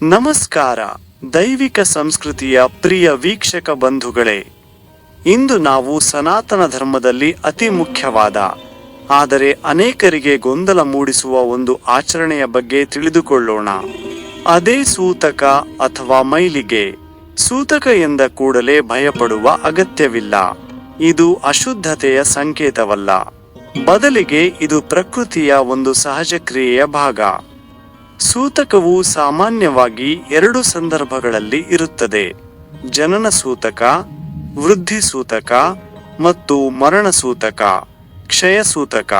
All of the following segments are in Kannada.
ನಮಸ್ಕಾರ, ದೈವಿಕ ಸಂಸ್ಕೃತಿಯ ಪ್ರಿಯ ವೀಕ್ಷಕ ಬಂಧುಗಳೇ. ಇಂದು ನಾವು ಸನಾತನ ಧರ್ಮದಲ್ಲಿ ಅತಿ ಮುಖ್ಯವಾದ, ಆದರೆ ಅನೇಕರಿಗೆ ಗೊಂದಲ ಮೂಡಿಸುವ ಒಂದು ಆಚರಣೆಯ ಬಗ್ಗೆ ತಿಳಿದುಕೊಳ್ಳೋಣ. ಅದೇ ಸೂತಕ ಅಥವಾ ಮೈಲಿಗೆ. ಸೂತಕ ಎಂದ ಕೂಡಲೇ ಭಯಪಡುವ ಅಗತ್ಯವಿಲ್ಲ. ಇದು ಅಶುದ್ಧತೆಯ ಸಂಕೇತವಲ್ಲ. ಬದಲಿಗೆ ಇದು ಪ್ರಕೃತಿಯ ಒಂದು ಸಹಜ ಕ್ರಿಯೆಯ ಭಾಗ. ಸೂತಕವು ಸಾಮಾನ್ಯವಾಗಿ ಎರಡು ಸಂದರ್ಭಗಳಲ್ಲಿ ಇರುತ್ತದೆ. ಜನನ ಸೂತಕ, ವೃದ್ಧಿ ಸೂತಕ ಮತ್ತು ಮರಣ ಸೂತಕ, ಕ್ಷಯ ಸೂತಕ.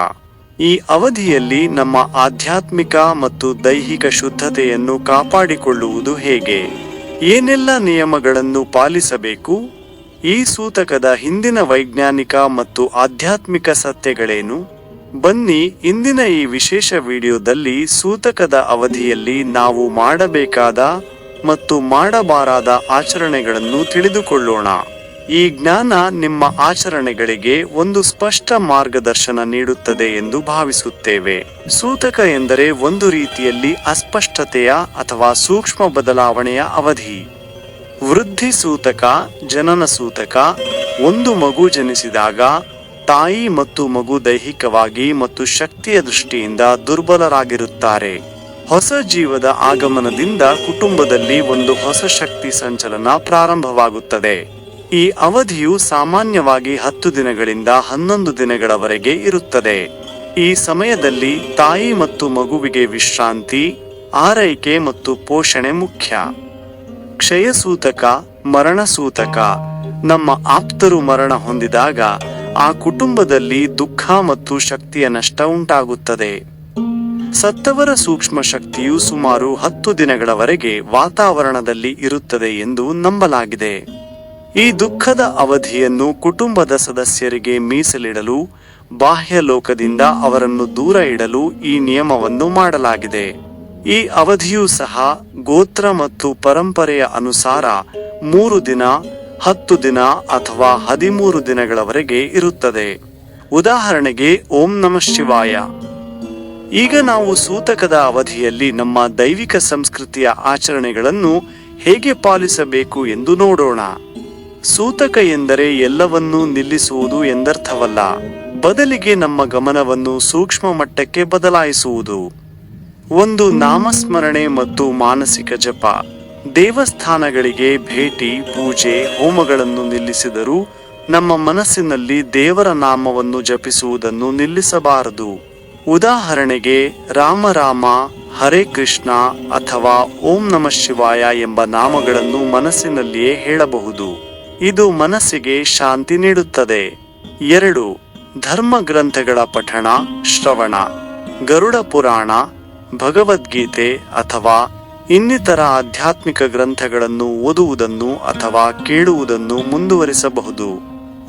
ಈ ಅವಧಿಯಲ್ಲಿ ನಮ್ಮ ಆಧ್ಯಾತ್ಮಿಕ ಮತ್ತು ದೈಹಿಕ ಶುದ್ಧತೆಯನ್ನು ಕಾಪಾಡಿಕೊಳ್ಳುವುದು ಹೇಗೆ? ಏನೆಲ್ಲ ನಿಯಮಗಳನ್ನು ಪಾಲಿಸಬೇಕು? ಈ ಸೂತಕದ ಹಿಂದಿನ ವೈಜ್ಞಾನಿಕ ಮತ್ತು ಆಧ್ಯಾತ್ಮಿಕ ಸತ್ಯಗಳೇನು? ಬನ್ನಿ ಇಂದಿನ ಈ ವಿಶೇಷ ವಿಡಿಯೋದಲ್ಲಿ ಸೂತಕದ ಅವಧಿಯಲ್ಲಿ ನಾವು ಮಾಡಬೇಕಾದ ಮತ್ತು ಮಾಡಬಾರದ ಆಚರಣೆಗಳನ್ನು ತಿಳಿದುಕೊಳ್ಳೋಣ. ಈ ಜ್ಞಾನ ನಿಮ್ಮ ಆಚರಣೆಗಳಿಗೆ ಒಂದು ಸ್ಪಷ್ಟ ಮಾರ್ಗದರ್ಶನ ನೀಡುತ್ತದೆ ಎಂದು ಭಾವಿಸುತ್ತೇವೆ. ಸೂತಕ ಎಂದರೆ ಒಂದು ರೀತಿಯಲ್ಲಿ ಅಸ್ಪಷ್ಟತೆಯ ಅಥವಾ ಸೂಕ್ಷ್ಮ ಬದಲಾವಣೆಯ ಅವಧಿ. ವೃದ್ಧಿ ಸೂತಕ, ಜನನ ಸೂತಕ, ಒಂದು ಮಗು ಜನಿಸಿದಾಗ ತಾಯಿ ಮತ್ತು ಮಗು ದೈಹಿಕವಾಗಿ ಮತ್ತು ಶಕ್ತಿಯ ದೃಷ್ಟಿಯಿಂದ ದುರ್ಬಲರಾಗಿರುತ್ತಾರೆ. ಹೊಸ ಜೀವದ ಆಗಮನದಿಂದ ಕುಟುಂಬದಲ್ಲಿ ಒಂದು ಹೊಸ ಶಕ್ತಿ ಸಂಚಲನ ಪ್ರಾರಂಭವಾಗುತ್ತದೆ. ಈ ಅವಧಿಯು ಸಾಮಾನ್ಯವಾಗಿ ಹತ್ತು ದಿನಗಳಿಂದ ಹನ್ನೊಂದು ದಿನಗಳವರೆಗೆ ಇರುತ್ತದೆ. ಈ ಸಮಯದಲ್ಲಿ ತಾಯಿ ಮತ್ತು ಮಗುವಿಗೆ ವಿಶ್ರಾಂತಿ, ಆರೈಕೆ ಮತ್ತು ಪೋಷಣೆ ಮುಖ್ಯ. ಕ್ಷಯಸೂತಕ, ಮರಣಸೂತಕ, ನಮ್ಮ ಆಪ್ತರು ಮರಣ ಹೊಂದಿದಾಗ ಆ ಕುಟುಂಬದಲ್ಲಿ ದುಃಖ ಮತ್ತು ಶಕ್ತಿಯ ನಷ್ಟ ಉಂಟಾಗುತ್ತದೆ. ಸತ್ತವರ ಸೂಕ್ಷ್ಮ ಶಕ್ತಿಯು ಸುಮಾರು ಹತ್ತು ದಿನಗಳವರೆಗೆ ವಾತಾವರಣದಲ್ಲಿ ಇರುತ್ತದೆ ಎಂದು ನಂಬಲಾಗಿದೆ. ಈ ದುಃಖದ ಅವಧಿಯನ್ನು ಕುಟುಂಬದ ಸದಸ್ಯರಿಗೆ ಮೀಸಲಿಡಲು, ಬಾಹ್ಯ ಲೋಕದಿಂದ ಅವರನ್ನು ದೂರ ಇಡಲು ಈ ನಿಯಮವನ್ನು ಮಾಡಲಾಗಿದೆ. ಈ ಅವಧಿಯೂ ಸಹ ಗೋತ್ರ ಮತ್ತು ಪರಂಪರೆಯ ಅನುಸಾರ ಮೂರು ದಿನ ಹತ್ತು ದಿನ ಅಥವಾ ಹದಿಮೂರು ದಿನಗಳವರೆಗೆ ಇರುತ್ತದೆ. ಉದಾಹರಣೆಗೆ, ಓಂ ನಮಃ ಶಿವಾಯ. ಈಗ ನಾವು ಸೂತಕದ ಅವಧಿಯಲ್ಲಿ ನಮ್ಮ ದೈವಿಕ ಸಂಸ್ಕೃತಿಯ ಆಚರಣೆಗಳನ್ನು ಹೇಗೆ ಪಾಲಿಸಬೇಕು ಎಂದು ನೋಡೋಣ. ಸೂತಕ ಎಂದರೆ ಎಲ್ಲವನ್ನೂ ನಿಲ್ಲಿಸುವುದು ಎಂದರ್ಥವಲ್ಲ. ಬದಲಿಗೆ ನಮ್ಮ ಗಮನವನ್ನು ಸೂಕ್ಷ್ಮ ಮಟ್ಟಕ್ಕೆ ಬದಲಾಯಿಸುವುದು. ಒಂದು ನಾಮಸ್ಮರಣೆ ಮತ್ತು ಮಾನಸಿಕ ಜಪ. ದೇವಸ್ಥಾನಗಳಿಗೆ ಭೇಟಿ, ಪೂಜೆ, ಹೋಮಗಳನ್ನು ನಿಲ್ಲಿಸಿದರೂ ನಮ್ಮ ಮನಸ್ಸಿನಲ್ಲಿ ದೇವರ ನಾಮವನ್ನು ಜಪಿಸುವುದನ್ನು ನಿಲ್ಲಿಸಬಾರದು. ಉದಾಹರಣೆಗೆ, ರಾಮ ರಾಮ, ಹರೇ ಕೃಷ್ಣ ಅಥವಾ ಓಂ ನಮಃ ಶಿವಾಯ ಎಂಬ ನಾಮಗಳನ್ನು ಮನಸ್ಸಿನಲ್ಲಿಯೇ ಹೇಳಬಹುದು. ಇದು ಮನಸ್ಸಿಗೆ ಶಾಂತಿ ನೀಡುತ್ತದೆ. ಎರಡು, ಧರ್ಮ ಗ್ರಂಥಗಳ ಪಠಣ, ಶ್ರವಣ, ಗರುಡ ಪುರಾಣ, ಭಗವದ್ಗೀತೆ ಅಥವಾ ಇನ್ನಿತರ ಆಧ್ಯಾತ್ಮಿಕ ಗ್ರಂಥಗಳನ್ನು ಓದುವುದನ್ನು ಅಥವಾ ಕೇಳುವುದನ್ನು ಮುಂದುವರಿಸಬಹುದು.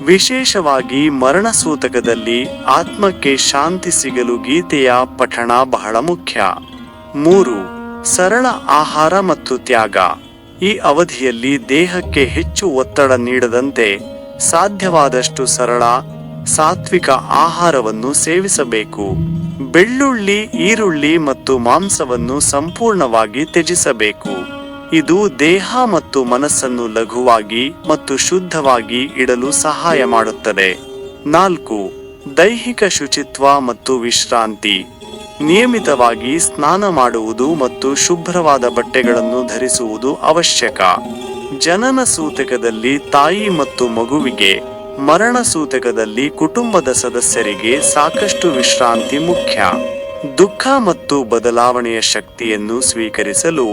ವಿಶೇಷವಾಗಿ ಮರಣ ಸೂತಕದಲ್ಲಿ ಆತ್ಮಕ್ಕೆ ಶಾಂತಿ ಸಿಗಲು ಗೀತೆಯ ಪಠಣ ಬಹಳ ಮುಖ್ಯ. ಮೂರು, ಸರಳ ಆಹಾರ ಮತ್ತು ತ್ಯಾಗ. ಈ ಅವಧಿಯಲ್ಲಿ ದೇಹಕ್ಕೆ ಹೆಚ್ಚು ಒತ್ತಡ ನೀಡದಂತೆ ಸಾಧ್ಯವಾದಷ್ಟು ಸರಳ ಸಾತ್ವಿಕ ಆಹಾರವನ್ನು ಸೇವಿಸಬೇಕು. ಬೆಳ್ಳುಳ್ಳಿ, ಈರುಳ್ಳಿ ಮತ್ತು ಮಾಂಸವನ್ನು ಸಂಪೂರ್ಣವಾಗಿ ತ್ಯಜಿಸಬೇಕು. ಇದು ದೇಹ ಮತ್ತು ಮನಸ್ಸನ್ನು ಲಘುವಾಗಿ ಮತ್ತು ಶುದ್ಧವಾಗಿ ಇಡಲು ಸಹಾಯ ಮಾಡುತ್ತದೆ. ನಾಲ್ಕು, ದೈಹಿಕ ಶುಚಿತ್ವ ಮತ್ತು ವಿಶ್ರಾಂತಿ. ನಿಯಮಿತವಾಗಿ ಸ್ನಾನ ಮಾಡುವುದು ಮತ್ತು ಶುಭ್ರವಾದ ಬಟ್ಟೆಗಳನ್ನು ಧರಿಸುವುದು ಅವಶ್ಯಕ. ಜನನ ಸೂತಕದಲ್ಲಿ ತಾಯಿ ಮತ್ತು ಮಗುವಿಗೆ ಮರಣ ಸೂತಕದಲ್ಲಿ ಕುಟುಂಬದ ಸದಸ್ಯರಿಗೆ ಸಾಕಷ್ಟು ವಿಶ್ರಾಂತಿ ಮುಖ್ಯ. ದುಃಖ ಮತ್ತು ಬದಲಾವಣೆಯ ಶಕ್ತಿಯನ್ನು ಸ್ವೀಕರಿಸಲು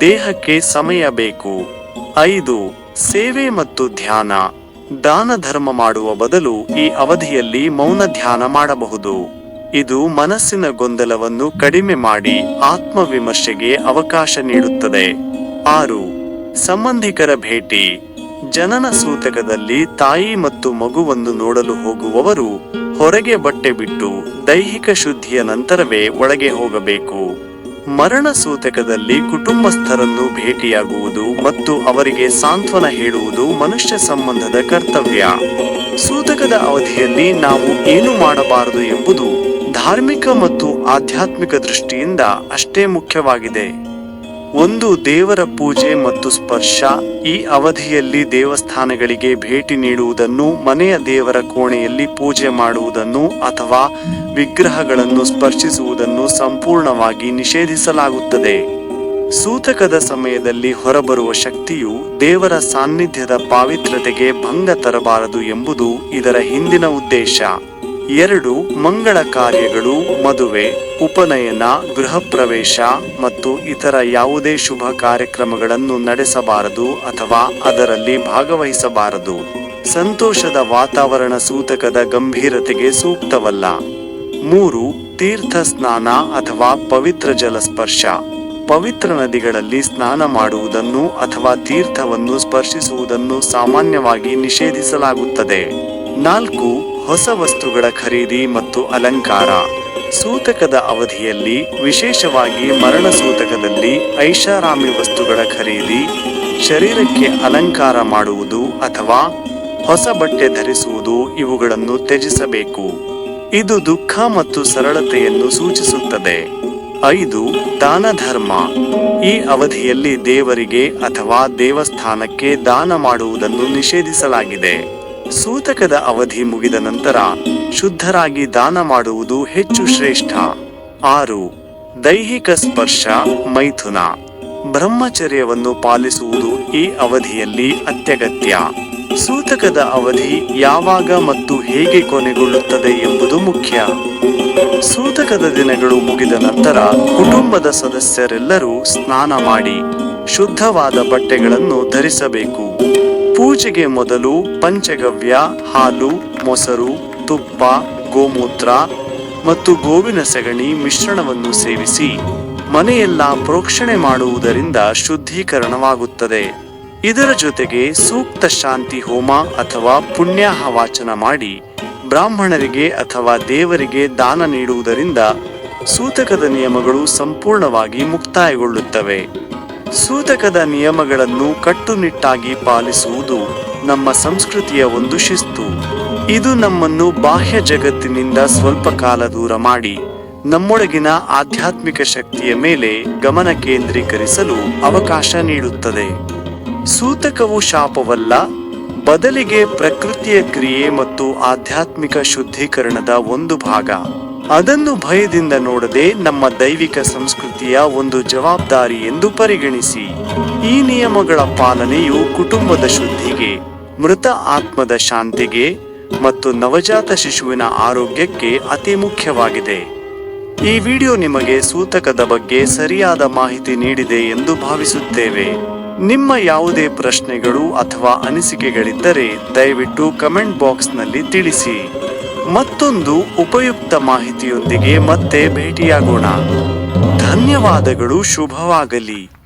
ದೇಹಕ್ಕೆ ಸಮಯ ಬೇಕು. ಐದು, ಸೇವೆ ಮತ್ತು ಧ್ಯಾನ. ದಾನ ಧರ್ಮ ಮಾಡುವ ಬದಲು ಈ ಅವಧಿಯಲ್ಲಿ ಮೌನ ಧ್ಯಾನ ಮಾಡಬಹುದು. ಇದು ಮನಸ್ಸಿನ ಗೊಂದಲವನ್ನು ಕಡಿಮೆ ಮಾಡಿ ಆತ್ಮವಿಮರ್ಶೆಗೆ ಅವಕಾಶ ನೀಡುತ್ತದೆ. ಆರು, ಸಂಬಂಧಿಕರ ಭೇಟಿ. ಜನನ ಸೂತಕದಲ್ಲಿ ತಾಯಿ ಮತ್ತು ಮಗುವನ್ನು ನೋಡಲು ಹೋಗುವವರು ಹೊರಗೆ ಬಟ್ಟೆ ಬಿಟ್ಟು ದೈಹಿಕ ಶುದ್ಧಿಯ ನಂತರವೇ ಒಳಗೆ ಹೋಗಬೇಕು. ಮರಣ ಸೂತಕದಲ್ಲಿ ಕುಟುಂಬಸ್ಥರನ್ನು ಭೇಟಿಯಾಗುವುದು ಮತ್ತು ಅವರಿಗೆ ಸಾಂತ್ವನ ಹೇಳುವುದು ಮನುಷ್ಯ ಸಂಬಂಧದ ಕರ್ತವ್ಯ. ಸೂತಕದ ಅವಧಿಯಲ್ಲಿ ನಾವು ಏನು ಮಾಡಬಾರದು ಎಂಬುದು ಧಾರ್ಮಿಕ ಮತ್ತು ಆಧ್ಯಾತ್ಮಿಕ ದೃಷ್ಟಿಯಿಂದ ಅಷ್ಟೇ ಮುಖ್ಯವಾಗಿದೆ. ಒಂದು ದೇವರ ಪೂಜೆ ಮತ್ತು ಸ್ಪರ್ಶ ಈ ಅವಧಿಯಲ್ಲಿ ದೇವಸ್ಥಾನಗಳಿಗೆ ಭೇಟಿ ನೀಡುವುದನ್ನು, ಮನೆಯ ದೇವರ ಕೋಣೆಯಲ್ಲಿ ಪೂಜೆ ಮಾಡುವುದನ್ನು ಅಥವಾ ವಿಗ್ರಹಗಳನ್ನು ಸ್ಪರ್ಶಿಸುವುದನ್ನು ಸಂಪೂರ್ಣವಾಗಿ ನಿಷೇಧಿಸಲಾಗುತ್ತದೆ. ಸೂತಕದ ಸಮಯದಲ್ಲಿ ಹೊರಬರುವ ಶಕ್ತಿಯು ದೇವರ ಸಾನ್ನಿಧ್ಯದ ಪಾವಿತ್ರತೆಗೆ ಭಂಗ ತರಬಾರದು ಎಂಬುದು ಇದರ ಹಿಂದಿನ ಉದ್ದೇಶ. ಎರಡು ಮಂಗಳ ಕಾರ್ಯಗಳು, ಮದುವೆ, ಉಪನಯನ ಗೃಹ ಪ್ರವೇಶ ಮತ್ತು ಇತರ ಯಾವುದೇ ಶುಭ ಕಾರ್ಯಕ್ರಮಗಳನ್ನು ನಡೆಸಬಾರದು ಅಥವಾ ಅದರಲ್ಲಿ ಭಾಗವಹಿಸಬಾರದು. ಸಂತೋಷದ ವಾತಾವರಣ ಸೂತಕದ ಗಂಭೀರತೆಗೆ ಸೂಕ್ತವಲ್ಲ. ಮೂರು, ತೀರ್ಥ ಸ್ನಾನ ಅಥವಾ ಪವಿತ್ರ ಜಲಸ್ಪರ್ಶ. ಪವಿತ್ರ ನದಿಗಳಲ್ಲಿ ಸ್ನಾನ ಮಾಡುವುದನ್ನು ಅಥವಾ ತೀರ್ಥವನ್ನು ಸ್ಪರ್ಶಿಸುವುದನ್ನು ಸಾಮಾನ್ಯವಾಗಿ ನಿಷೇಧಿಸಲಾಗುತ್ತದೆ. ನಾಲ್ಕು ಹೊಸ ವಸ್ತುಗಳ ಖರೀದಿ ಮತ್ತು ಅಲಂಕಾರ. ಸೂತಕದ ಅವಧಿಯಲ್ಲಿ, ವಿಶೇಷವಾಗಿ ಮರಣ ಸೂತಕದಲ್ಲಿ ಐಷಾರಾಮಿ ವಸ್ತುಗಳ ಖರೀದಿ, ಶರೀರಕ್ಕೆ ಅಲಂಕಾರ ಮಾಡುವುದು ಅಥವಾ ಹೊಸ ಬಟ್ಟೆ ಧರಿಸುವುದು ಇವುಗಳನ್ನು ತ್ಯಜಿಸಬೇಕು. ಇದು ದುಃಖ ಮತ್ತು ಸರಳತೆಯನ್ನು ಸೂಚಿಸುತ್ತದೆ. ಐದು ದಾನ ಧರ್ಮ ಈ ಅವಧಿಯಲ್ಲಿ ದೇವರಿಗೆ ಅಥವಾ ದೇವಸ್ಥಾನಕ್ಕೆ ದಾನ ಮಾಡುವುದನ್ನು ನಿಷೇಧಿಸಲಾಗಿದೆ. ಸೂತಕದ ಅವಧಿ ಮುಗಿದ ನಂತರ ಶುದ್ಧರಾಗಿ ದಾನ ಮಾಡುವುದು ಹೆಚ್ಚು ಶ್ರೇಷ್ಠ. ಆರು, ದೈಹಿಕ ಸ್ಪರ್ಶ, ಮೈಥುನ. ಬ್ರಹ್ಮಚರ್ಯವನ್ನು ಪಾಲಿಸುವುದು ಈ ಅವಧಿಯಲ್ಲಿ ಅತ್ಯಗತ್ಯ. ಸೂತಕದ ಅವಧಿ ಯಾವಾಗ ಮತ್ತು ಹೇಗೆ ಕೊನೆಗೊಳ್ಳುತ್ತದೆ ಎಂಬುದು ಮುಖ್ಯ. ಸೂತಕದ ದಿನಗಳು ಮುಗಿದ ನಂತರ ಕುಟುಂಬದ ಸದಸ್ಯರೆಲ್ಲರೂ ಸ್ನಾನ ಮಾಡಿ ಶುದ್ಧವಾದ ಬಟ್ಟೆಗಳನ್ನು ಧರಿಸಬೇಕು. ಪೂಜೆಗೆ ಮೊದಲು ಪಂಚಗವ್ಯ, ಹಾಲು, ಮೊಸರು, ತುಪ್ಪ, ಗೋಮೂತ್ರ ಮತ್ತು ಗೋವಿನ ಸಗಣಿ ಮಿಶ್ರಣವನ್ನು ಸೇವಿಸಿ ಮನೆಯೆಲ್ಲ ಪ್ರೋಕ್ಷಣೆ ಮಾಡುವುದರಿಂದ ಶುದ್ಧೀಕರಣವಾಗುತ್ತದೆ. ಇದರ ಜೊತೆಗೆ ಸೂಕ್ತ ಶಾಂತಿ ಹೋಮ ಅಥವಾ ಪುಣ್ಯಾಹ ವಾಚನ ಮಾಡಿ ಬ್ರಾಹ್ಮಣರಿಗೆ ಅಥವಾ ದೇವರಿಗೆ ದಾನ ನೀಡುವುದರಿಂದ ಸೂತಕದ ನಿಯಮಗಳು ಸಂಪೂರ್ಣವಾಗಿ ಮುಕ್ತಾಯಗೊಳ್ಳುತ್ತವೆ. ಸೂತಕದ ನಿಯಮಗಳನ್ನು ಕಟ್ಟುನಿಟ್ಟಾಗಿ ಪಾಲಿಸುವುದು ನಮ್ಮ ಸಂಸ್ಕೃತಿಯ ಒಂದು ಶಿಸ್ತು. ಇದು ನಮ್ಮನ್ನು ಬಾಹ್ಯ ಜಗತ್ತಿನಿಂದ ಸ್ವಲ್ಪ ಕಾಲ ದೂರ ಮಾಡಿ ನಮ್ಮೊಳಗಿನ ಆಧ್ಯಾತ್ಮಿಕ ಶಕ್ತಿಯ ಮೇಲೆ ಗಮನ ಕೇಂದ್ರೀಕರಿಸಲು ಅವಕಾಶ ನೀಡುತ್ತದೆ. ಸೂತಕವು ಶಾಪವಲ್ಲ, ಬದಲಿಗೆ ಪ್ರಕೃತಿಯ ಕ್ರಿಯೆ ಮತ್ತು ಆಧ್ಯಾತ್ಮಿಕ ಶುದ್ಧೀಕರಣದ ಒಂದು ಭಾಗ. ಅದನ್ನು ಭಯದಿಂದ ನೋಡದೆ ನಮ್ಮ ದೈವಿಕ ಸಂಸ್ಕೃತಿಯ ಒಂದು ಜವಾಬ್ದಾರಿ ಎಂದು ಪರಿಗಣಿಸಿ. ಈ ನಿಯಮಗಳ ಪಾಲನೆಯು ಕುಟುಂಬದ ಶುದ್ಧಿಗೆ, ಮೃತ ಆತ್ಮದ ಶಾಂತಿಗೆ ಮತ್ತು ನವಜಾತ ಶಿಶುವಿನ ಆರೋಗ್ಯಕ್ಕೆ ಅತಿ ಮುಖ್ಯವಾಗಿದೆ. ಈ ವಿಡಿಯೋ ನಿಮಗೆ ಸೂತಕದ ಬಗ್ಗೆ ಸರಿಯಾದ ಮಾಹಿತಿ ನೀಡಿದೆ ಎಂದು ಭಾವಿಸುತ್ತೇವೆ. ನಿಮ್ಮ ಯಾವುದೇ ಪ್ರಶ್ನೆಗಳು ಅಥವಾ ಅನಿಸಿಕೆಗಳಿದ್ದರೆ ದಯವಿಟ್ಟು ಕಮೆಂಟ್ ಬಾಕ್ಸ್ನಲ್ಲಿ ತಿಳಿಸಿ. ಮತ್ತೊಂದು ಉಪಯುಕ್ತ ಮಾಹಿತಿಯೊಂದಿಗೆ ಮತ್ತೆ ಭೇಟಿಯಾಗೋಣ. ಧನ್ಯವಾದಗಳು ಶುಭವಾಗಲಿ.